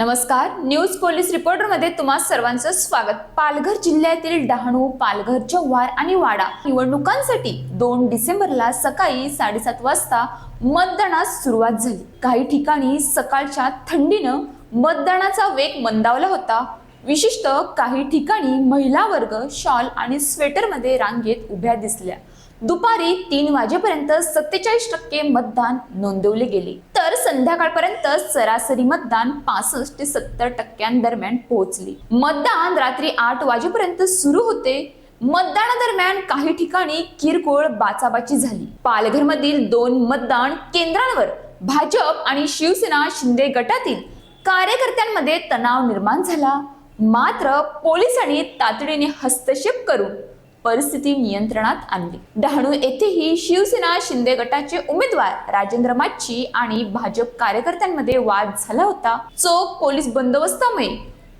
नमस्कार. News police रिपोर्टरमध्ये तुम्हा सर्वांचं स्वागत. पालघर जिल्ह्यातील डहाणू पालघर जव्हार आणि वाडा निवडणुकांसाठी दोन डिसेंबरला सकाळी साडेसात वाजता मतदानास सुरुवात झाली. काही ठिकाणी सकाळच्या थंडीनं मतदानाचा वेग मंदावला होता. विशिष्ट काही ठिकाणी महिला वर्ग शॉल आणि स्वेटरमध्ये रांगेत उभ्या दिसल्या. दुपारी तीन वाजेपर्यंत सत्तेचाळीस टक्के मतदान नोंदवले गेले. संध्याकाळपर्यंत सरासरी मतदान पासष्ट ते सत्तर टक्क्यांदरम्यान पोहोचले. मतदान रात्री आठ वाजेपर्यंत सुरू होते. मतदानादरम्यान काही ठिकाणी किरकोळ बाचाबाची झाली. पालघरमधील दोन मतदान केंद्रांवर भाजप आणि शिवसेना शिंदे गटातील कार्यकर्त्यांमध्ये तणाव निर्माण झाला. मात्र पोलिसांनी तातडीने हस्तक्षेप करून परिस्थिती नियंत्रणात आणली. डहाणू येथेही शिवसेना शिंदे गटाचे उमेदवार राजेंद्र माच्छी आणि भाजप कार्यकर्त्यांमध्ये वाद झाला होता. चोख पोलीस बंदोबस्तामुळे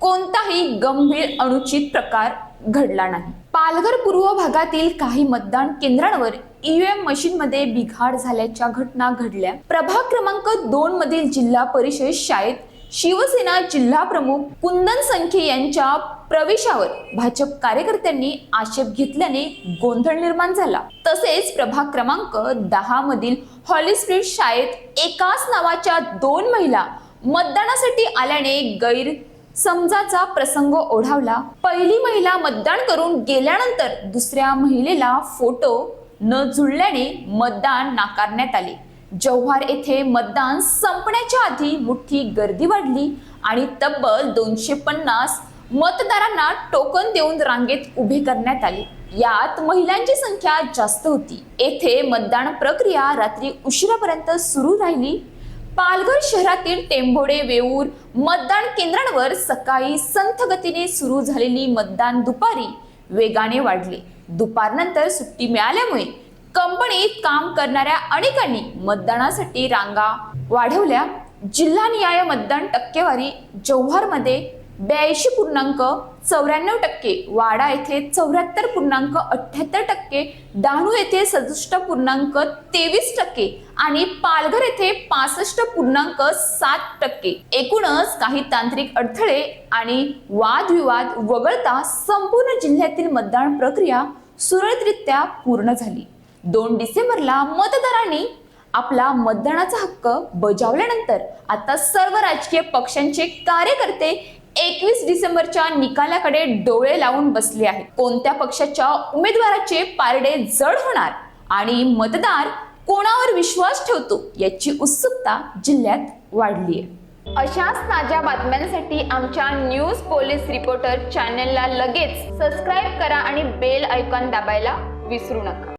कोणताही गंभीर अनुचित प्रकार घडला नाही. पालघर पूर्व भागातील काही मतदान केंद्रांवर ईव्हीएम मशीन मध्ये बिघाड झाल्याच्या घटना घडल्या. प्रभाग क्रमांक दोन मधील जिल्हा परिषद शाळेत शिवसेना जिल्हा प्रमुख कुंदन संखे यांच्या प्रवेशावर भाजप कार्यकर्त्यांनी आक्षेप घेतल्याने गोंधळ निर्माण झाला. तसेच प्रभाग क्रमांक दहा मधील हॉलिस्ट्रीट शाळेत एकाच नावाच्या दोन महिला मतदानासाठी आल्याने गैर समजाचा प्रसंग ओढावला. पहिली महिला मतदान करून गेल्यानंतर दुसऱ्या महिलेला फोटो न जुळल्याने मतदान नाकारण्यात आले. जव्हार येथे मतदान संपण्याच्या आधी मोठी गर्दी वाढली आणि तब्बल दोनशे पन्नास मतदारांना टोकन देऊन रांगेत उभे करण्यात आले. यात महिलांची संख्या जास्त होती. येथे मतदान प्रक्रिया रात्री उशिरापर्यंत सुरू राहिली. पालघर शहरातील टेंभोडे वेऊर मतदान केंद्रांवर सकाळी संथ गतीने सुरू झालेली मतदान दुपारी वेगाने वाढले. दुपारनंतर सुट्टी मिळाल्यामुळे कंपनीत काम करणाऱ्या अनेकांनी मतदानासाठी रांगा वाढवल्या. जिल्हा न्याय मतदान टक्केवारी जव्हारमध्ये ब्याऐंशी पूर्णांक चौऱ्याण्णव टक्के वाडा येथे चौऱ्याहत्तर पूर्णांक अठ्ठ्याहत्तर टक्के डहाणू येथे सदुसष्ट पूर्णांक तेवीस टक्के आणि पालघर येथे पासष्ट पूर्णांक सात टक्के. एकूणच काही तांत्रिक अडथळे आणि वादविवाद वगळता संपूर्ण जिल्ह्यातील मतदान प्रक्रिया सुरळीतरित्या पूर्ण झाली. दोन डिसेंबरला मतदारांनी आपला मतदानाचा हक्क बजावल्यानंतर आता सर्व राजकीय पक्षांचे कार्यकर्ते एकवीस डिसेंबरच्या निकालाकडे डोळे लावून बसले आहेत. कोणत्या पक्षाच्या उमेदवाराचे पारडे जड होणार आणि मतदार कोणावर विश्वास ठेवतो याची उत्सुकता जिल्ह्यात वाढली आहे. अशाच ताज्या बातम्यांसाठी आमच्या न्यूज पोलीस रिपोर्टर चॅनेलला लगेच सबस्क्राईब करा आणि बेल ऐकॉन दाबायला विसरू नका.